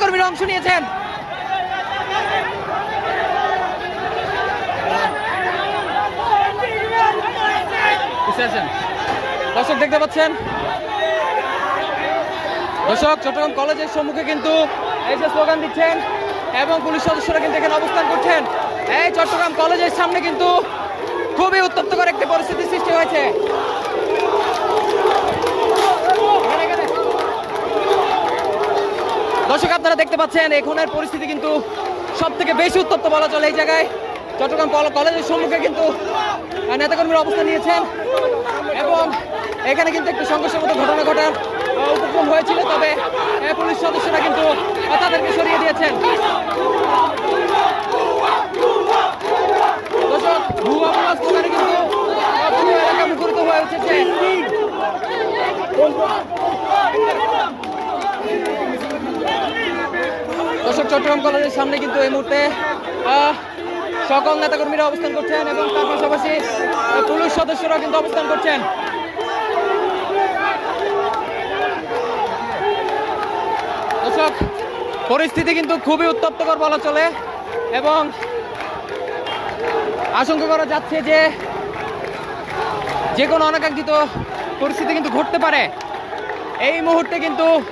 কর্মীরা অংশ নিয়েছেন। দর্শক দেখতে পাচ্ছেন? দর্শক, চট্টগ্রাম কলেজের সম্মুখে কিন্তু এই যে স্লোগান দিচ্ছেন এবং পুলিশ সদস্যরা কিন্তু এখানে অবস্থান করছেন। এই চট্টগ্রাম কলেজের সামনে কিন্তু খুবই উত্তপ্তকর একটি পরিস্থিতি সৃষ্টি হয়েছে এখানে, এখানে। দর্শক, আপনারা দেখতে পাচ্ছেন, এখনের পরিস্থিতি কিন্তু সব থেকে বেশি উত্তপ্ত বলা চলে এই জায়গায়। চট্টগ্রাম কল- কলেজের সম্মুখে কিন্তু নেতাকর্মীরা অবস্থান নিয়েছেন। এবং এখানে কিন্তু একটি সংঘর্ষের মতো ঘটনা ঘটার উপক্রম হয়েছিল। তবে পুলিশ সদস্যরা কিন্তু তাদেরকে সরিয়ে দিয়েছেন। দর্শক চট্টগ্রাম কলেজের সামনে কিন্তু এই মুহূর্তে সকল নেতাকর্মীরা অবস্থান করছেন এবং তার পাশাপাশি পুলিশ সদস্যরা কিন্তু অবস্থান করছেন। দর্শক, পরিস্থিতি কিন্তু খুবই উত্তপ্তকর বলা চলে এবং আশঙ্কা করা যাচ্ছে যে যে কোনো অনাকাঙ্ক্ষিত পরিস্থিতি কিন্তু ঘটতে পারে। এই মুহূর্তে কিন্তু